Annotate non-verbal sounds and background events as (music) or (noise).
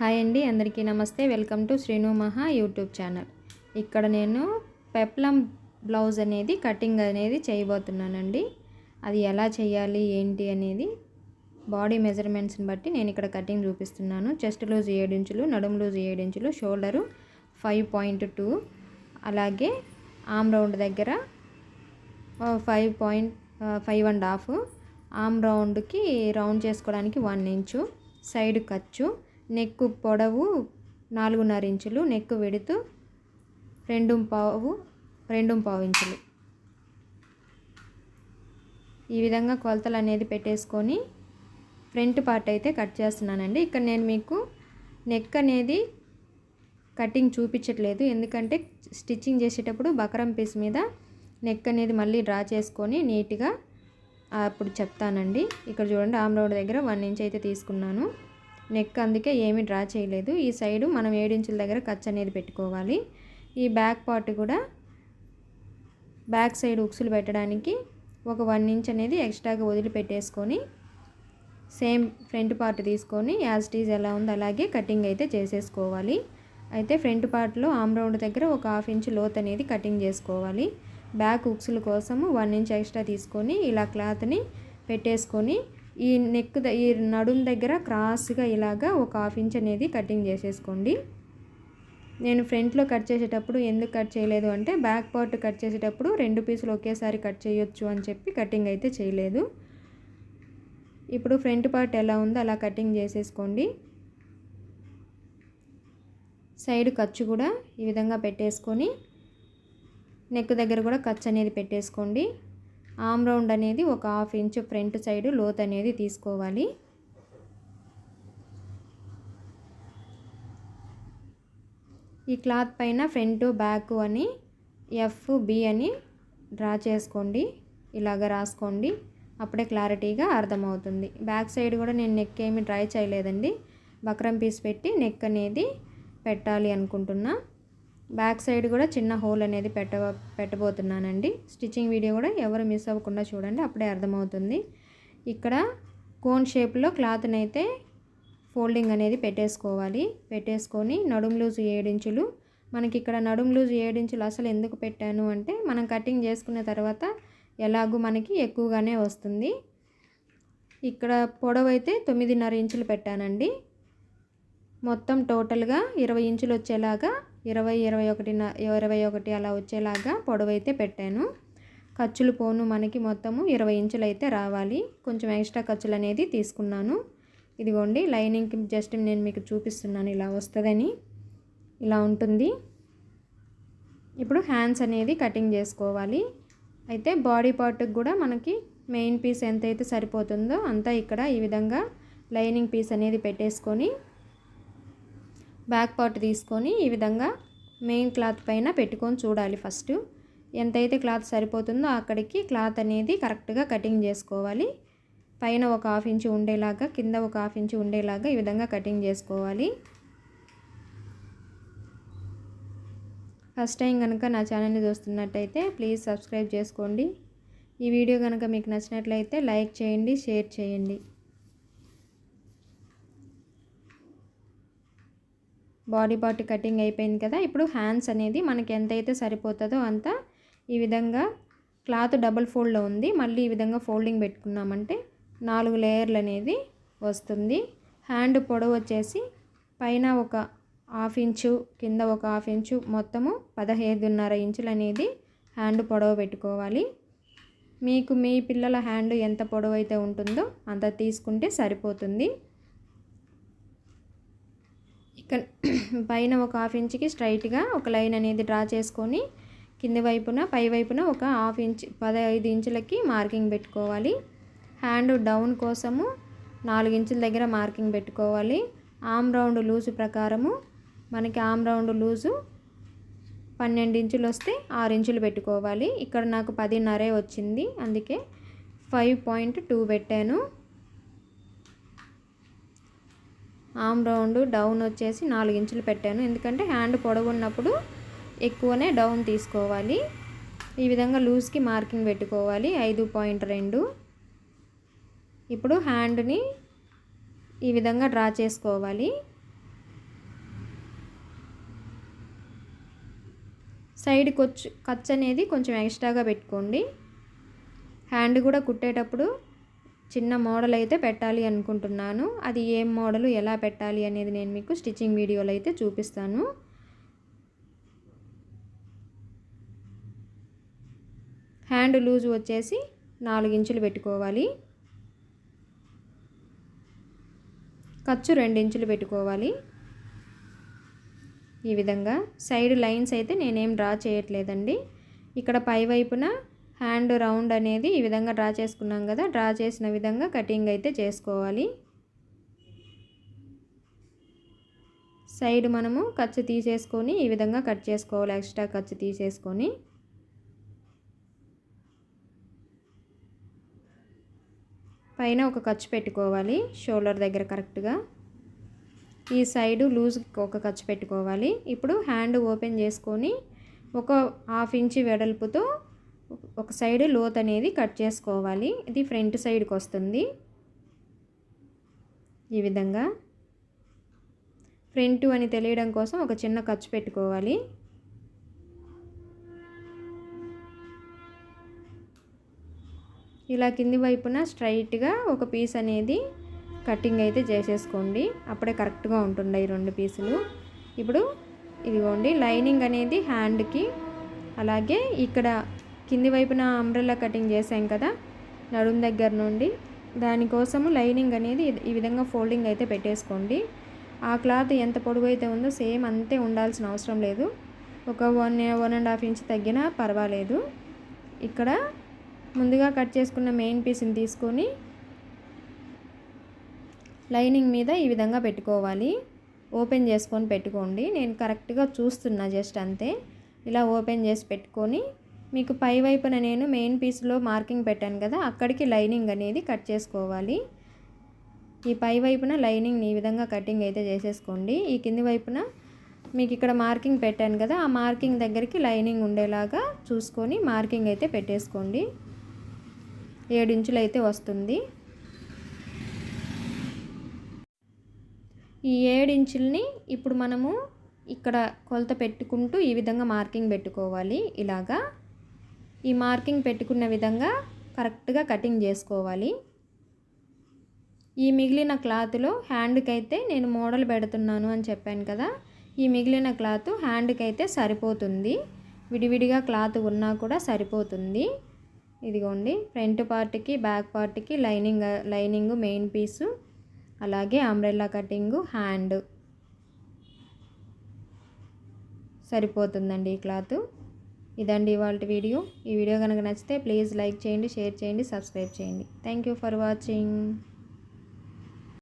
Hi అండి అందరికీ నమస్తే. వెల్కమ్ టు శ్రీను మహా యూట్యూబ్ ఛానల్. ఇక్కడ నేను పెప్లం బ్లౌజ్ అనేది కటింగ్ అనేది చేయబోతున్నానండి. అది ఎలా చేయాలి ఏంటి అనేది బాడీ మెజర్మెంట్స్ని బట్టి నేను ఇక్కడ కటింగ్ చూపిస్తున్నాను. చెస్ట్ లూజ్ ఏడు ఇంచులు నడుము లూజ్ ఏడు ఇంచులు షోల్డరు ఫైవ్ పాయింట్ టూ అలాగే ఆమ్ రౌండ్ దగ్గర five point five and half arm రౌండ్కి round చేసుకోవడానికి వన్ ఇంచు సైడ్ ఖర్చు నెక్కు పొడవు నాలుగున్నర ఇంచులు నెక్కు వెడుతూ రెండు పావు రెండు పావు ఇంచులు. ఈ విధంగా కొలతలు అనేది పెట్టేసుకొని ఫ్రంట్ పార్ట్ అయితే కట్ చేస్తున్నానండి. ఇక్కడ నేను మీకు నెక్ అనేది కటింగ్ చూపించట్లేదు. ఎందుకంటే స్టిచ్చింగ్ చేసేటప్పుడు బకరం పీస్ మీద నెక్ అనేది మళ్ళీ డ్రా చేసుకొని నీట్గా అప్పుడు చెప్తానండి. ఇక్కడ చూడండి ఆమ్ రౌండ్ దగ్గర వన్ ఇంచ్ అయితే తీసుకున్నాను. నెక్ అందుకే ఏమీ డ్రా చేయలేదు. ఈ సైడు మనం ఏడించుల దగ్గర ఖర్చు అనేది పెట్టుకోవాలి. ఈ బ్యాక్ పార్ట్ కూడా బ్యాక్ సైడ్ ఉక్సులు పెట్టడానికి ఒక వన్ ఇంచ్ అనేది ఎక్స్ట్రాగా వదిలిపెట్టేసుకొని సేమ్ ఫ్రంట్ పార్ట్ తీసుకొని యాజ్ టీజ్ ఎలా ఉందో అలాగే కటింగ్ అయితే చేసేసుకోవాలి. అయితే ఫ్రంట్ పార్ట్లో ఆమ్ రౌండ్ దగ్గర ఒక హాఫ్ ఇంచ్ లోత్ అనేది కటింగ్ చేసుకోవాలి. బ్యాక్ ఉక్సుల కోసము వన్ ఇంచ్ ఎక్స్ట్రా తీసుకొని ఇలా క్లాత్ని పెట్టేసుకొని ఈ నెక్ ఈ నడుం దగ్గర క్రాస్గా ఇలాగా ఒక హాఫ్ ఇంచ్ అనేది కటింగ్ చేసేసుకోండి. నేను ఫ్రంట్లో కట్ చేసేటప్పుడు ఎందుకు కట్ చేయలేదు అంటే బ్యాక్ పార్ట్ కట్ చేసేటప్పుడు రెండు పీసులు ఒకేసారి కట్ చేయొచ్చు అని చెప్పి కటింగ్ అయితే చేయలేదు. ఇప్పుడు ఫ్రంట్ పార్ట్ ఎలా ఉందో అలా కటింగ్ చేసేసుకోండి. సైడ్ ఖర్చు కూడా ఈ విధంగా పెట్టేసుకొని నెక్ దగ్గర కూడా ఖర్చు అనేది పెట్టేసుకోండి. ఆమ్ రౌండ్ అనేది ఒక హాఫ్ ఇంచ్ ఫ్రంట్ సైడ్ లోత్ అనేది తీసుకోవాలి. ఈ క్లాత్ పైన ఫ్రంట్ బ్యాక్ అని ఎఫ్ బి అని డ్రా చేసుకోండి. ఇలాగ రాసుకోండి. అప్పుడే క్లారిటీగా అర్థమవుతుంది. బ్యాక్ సైడ్ కూడా నేను నెక్ ఏమి ట్రై చేయలేదండి. బక్రం పీస్ పెట్టి నెక్ అనేది పెట్టాలి అనుకుంటున్నా. బ్యాక్ సైడ్ కూడా చిన్న హోల్ అనేది పెట్ట పెట్టబోతున్నానండి. స్టిచ్చింగ్ వీడియో కూడా ఎవరు మిస్ అవ్వకుండా చూడండి అప్పుడే అర్థమవుతుంది. ఇక్కడ కోన్ షేప్లో క్లాత్ని అయితే ఫోల్డింగ్ అనేది పెట్టేసుకోవాలి. పెట్టేసుకొని నడుము లూజ్ ఏడించులు మనకి ఇక్కడ నడుము లూజ్ ఏడించులు అసలు ఎందుకు పెట్టాను అంటే మనం కటింగ్ చేసుకున్న తర్వాత ఎలాగూ మనకి ఎక్కువగానే వస్తుంది. ఇక్కడ పొడవైతే తొమ్మిదిన్నర ఇంచులు పెట్టానండి. మొత్తం టోటల్గా ఇరవై ఇంచులు వచ్చేలాగా ఇరవై ఇరవై ఒకటి ఇరవై ఒకటి అలా వచ్చేలాగా పొడవైతే పెట్టాను. ఖర్చులు పోను మనకి మొత్తము ఇరవై ఇంచులు అయితే రావాలి. కొంచెం ఎక్స్ట్రా ఖర్చులు అనేది తీసుకున్నాను. ఇదిగోండి లైనింగ్కి జస్ట్ నేను మీకు చూపిస్తున్నాను ఇలా వస్తుందని. ఇలా ఉంటుంది. ఇప్పుడు హ్యాండ్స్ అనేది కటింగ్ చేసుకోవాలి. అయితే బాడీ పార్ట్కి కూడా మనకి మెయిన్ పీస్ ఎంతైతే సరిపోతుందో అంతా ఇక్కడ ఈ విధంగా లైనింగ్ పీస్ అనేది పెట్టేసుకొని బ్యాక్ పార్ట్ తీసుకొని ఈ విధంగా మెయిన్ క్లాత్ పైన పెట్టుకొని చూడాలి ఫస్ట్. ఎంతైతే క్లాత్ సరిపోతుందో అక్కడికి క్లాత్ అనేది కరెక్ట్గా కటింగ్ చేసుకోవాలి. పైన ఒక హాఫ్ ఇంచు ఉండేలాగా కింద ఒక హాఫ్ ఇంచు ఉండేలాగా ఈ విధంగా కటింగ్ చేసుకోవాలి. ఫస్ట్ టైం కనుక నా ఛానల్ని చూస్తున్నట్టయితే ప్లీజ్ సబ్స్క్రైబ్ చేసుకోండి. ఈ వీడియో కనుక మీకు నచ్చినట్లయితే లైక్ చేయండి షేర్ చేయండి. బాడీ పార్ట్ కటింగ్ అయిపోయింది కదా ఇప్పుడు హ్యాండ్స్ అనేది మనకి ఎంతైతే సరిపోతుందో అంత ఈ విధంగా క్లాత్ డబుల్ ఫోల్డ్లో ఉంది. మళ్ళీ ఈ విధంగా ఫోల్డింగ్ పెట్టుకున్నామంటే నాలుగు లేయర్లు అనేది వస్తుంది. హ్యాండ్ పొడవు వచ్చేసి పైన ఒక హాఫ్ ఇంచు కింద ఒక హాఫ్ ఇంచు మొత్తము పదహైదున్నర ఇంచులు అనేది హ్యాండ్ పొడవు పెట్టుకోవాలి. మీకు మీ పిల్లల హ్యాండ్ ఎంత పొడవు అయితే ఉంటుందో అంత తీసుకుంటే సరిపోతుంది. (clears throat) పైన ఒక హాఫ్ ఇంచ్కి స్ట్రైట్గా ఒక లైన్ అనేది డ్రా చేసుకొని కింది వైపున పై వైపున ఒక హాఫ్ ఇంచ్ పదహైదు ఇంచులకి మార్కింగ్ పెట్టుకోవాలి. హ్యాండ్ డౌన్ కోసము నాలుగు ఇంచుల దగ్గర మార్కింగ్ పెట్టుకోవాలి. ఆమ్ రౌండ్ లూజు ప్రకారము మనకి ఆమ్ రౌండ్ లూజు పన్నెండు ఇంచులు వస్తే ఆరు ఇంచులు పెట్టుకోవాలి. ఇక్కడ నాకు పదిన్నరే వచ్చింది అందుకే ఫైవ్ పాయింట్ టూ పెట్టాను. ఆమ్ రౌండ్ డౌన్ వచ్చేసి నాలుగు ఇంచులు పెట్టాను. ఎందుకంటే హ్యాండ్ పొడవున్నప్పుడు ఎక్కువనే డౌన్ తీసుకోవాలి. ఈ విధంగా లూజ్కి మార్కింగ్ పెట్టుకోవాలి. ఐదు పాయింట్ రెండు. ఇప్పుడు హ్యాండ్ని ఈ విధంగా డ్రా చేసుకోవాలి. సైడ్ కొచ్చు ఖర్చు అనేది కొంచెం ఎక్స్ట్రాగా పెట్టుకోండి. హ్యాండ్ కూడా కుట్టేటప్పుడు చిన్న మోడల్ అయితే పెట్టాలి అనుకుంటున్నాను. అది ఏం మోడల్ ఎలా పెట్టాలి అనేది నేను మీకు స్టిచ్చింగ్ వీడియోలో అయితే చూపిస్తాను. హ్యాండ్ లూజ్ వచ్చేసి నాలుగు ఇంచులు పెట్టుకోవాలి. ఖర్చు రెండు ఇంచులు పెట్టుకోవాలి. ఈ విధంగా సైడ్ లైన్స్ అయితే నేనేం డ్రా చేయట్లేదండి. ఇక్కడ పై వైపున హ్యాండ్ రౌండ్ అనేది ఈ విధంగా డ్రా చేసుకున్నాం కదా డ్రా చేసిన విధంగా కటింగ్ అయితే చేసుకోవాలి. సైడ్ మనము ఖర్చు తీసేసుకొని ఈ విధంగా కట్ చేసుకోవాలి ఎక్స్ట్రా ఖర్చు తీసేసుకొని. పైన ఒక ఖర్చు పెట్టుకోవాలి షోల్డర్ దగ్గర కరెక్ట్గా. ఈ సైడు లూజ్ ఒక ఖర్చు పెట్టుకోవాలి. ఇప్పుడు హ్యాండ్ ఓపెన్ చేసుకొని ఒక హాఫ్ ఇంచ్ వెడల్పుతో ఒక సైడ్ లోత్ అనేది కట్ చేసుకోవాలి. ఇది ఫ్రంట్ సైడ్కి వస్తుంది. ఈ విధంగా ఫ్రంట్ అని తెలియడం కోసం ఒక చిన్న ఖర్చు పెట్టుకోవాలి. ఇలా కింది వైపున స్ట్రైట్గా ఒక పీస్ అనేది కటింగ్ అయితే చేసేసుకోండి. అప్పుడే కరెక్ట్గా ఉంటుండే ఈ రెండు పీసులు. ఇప్పుడు ఇదిగోండి లైనింగ్ అనేది హ్యాండ్కి అలాగే ఇక్కడ కింది వైపున అంబ్రెల్లా కటింగ్ చేసాం కదా నడుం దగ్గర నుండి. దానికోసము లైనింగ్ అనేది ఈ విధంగా ఫోల్డింగ్ అయితే పెట్టేసుకోండి. ఆ క్లాత్ ఎంత పొడుగు అయితే ఉందో సేమ్ అంతే ఉండాల్సిన అవసరం లేదు. ఒక one one and half inch తగ్గినా పర్వాలేదు. ఇక్కడ ముందుగా కట్ చేసుకున్న మెయిన్ పీస్ని తీసుకొని లైనింగ్ మీద ఈ విధంగా పెట్టుకోవాలి. ఓపెన్ చేసుకొని పెట్టుకోండి. నేను కరెక్ట్గా చూస్తున్నా జస్ట్ అంతే. ఇలా ఓపెన్ చేసి పెట్టుకొని మీకు పై వైపున నేను మెయిన్ పీస్లో మార్కింగ్ పెట్టాను కదా అక్కడికి లైనింగ్ అనేది కట్ చేసుకోవాలి. ఈ పై వైపున లైనింగ్ని ఈ విధంగా కటింగ్ అయితే చేసేసుకోండి. ఈ కింది వైపున మీకు ఇక్కడ మార్కింగ్ పెట్టాను కదా ఆ మార్కింగ్ దగ్గరికి లైనింగ్ ఉండేలాగా చూసుకొని మార్కింగ్ అయితే పెట్టేసుకోండి. ఏడించులు అయితే వస్తుంది. ఈ ఏడించుల్ని ఇప్పుడు మనము ఇక్కడ కొలత పెట్టుకుంటూ ఈ విధంగా మార్కింగ్ పెట్టుకోవాలి ఇలాగా. ఈ మార్కింగ్ పెట్టుకున్న విధంగా కరెక్ట్గా కటింగ్ చేసుకోవాలి. ఈ మిగిలిన క్లాత్లో హ్యాండ్కి అయితే నేను మోడల్ పెడుతున్నాను అని చెప్పాను కదా ఈ మిగిలిన క్లాత్ హ్యాండ్కి అయితే సరిపోతుంది. విడివిడిగా క్లాత్ ఉన్నా కూడా సరిపోతుంది. ఇదిగోండి ఫ్రంట్ పార్ట్కి బ్యాక్ పార్ట్కి లైనింగ్ లైనింగ్ మెయిన్ పీసు అలాగే అంబ్రెల్లా కటింగు హ్యాండ్. సరిపోతుందండి ఈ క్లాత్. ఇదండి ఇవాళ వీడియో. ఈ వీడియో కనుక నచ్చితే ప్లీజ్ లైక్ చేయండి షేర్ చేయండి సబ్స్క్రైబ్ చేయండి. Thank you for watching